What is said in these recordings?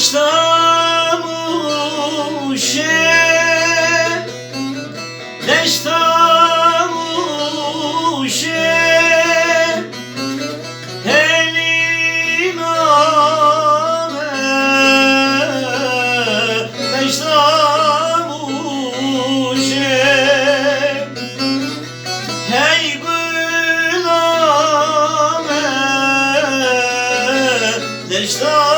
Deştamuşe Deştamuşe Heliname Deştamuşe Hey gülame Deştamuşe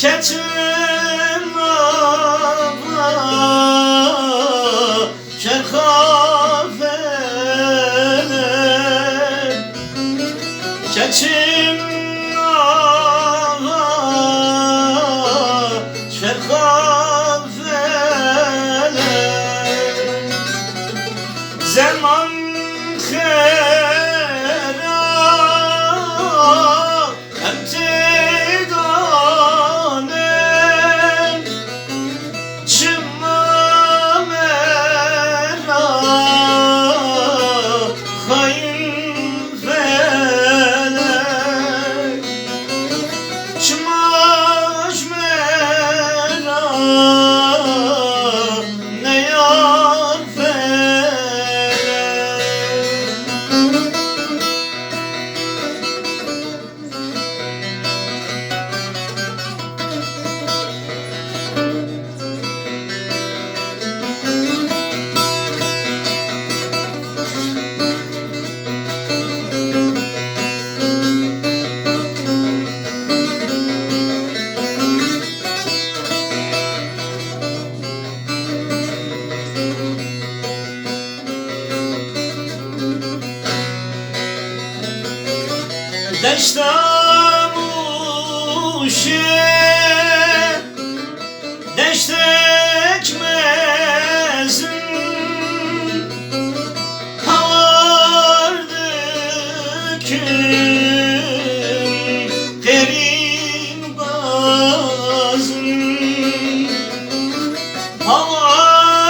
Keçim ava Şerhafelek Keçim ava Şerhafelek Zaman Deşta muşe Deştek mezun Havardıkım Derin bazın Havardıkım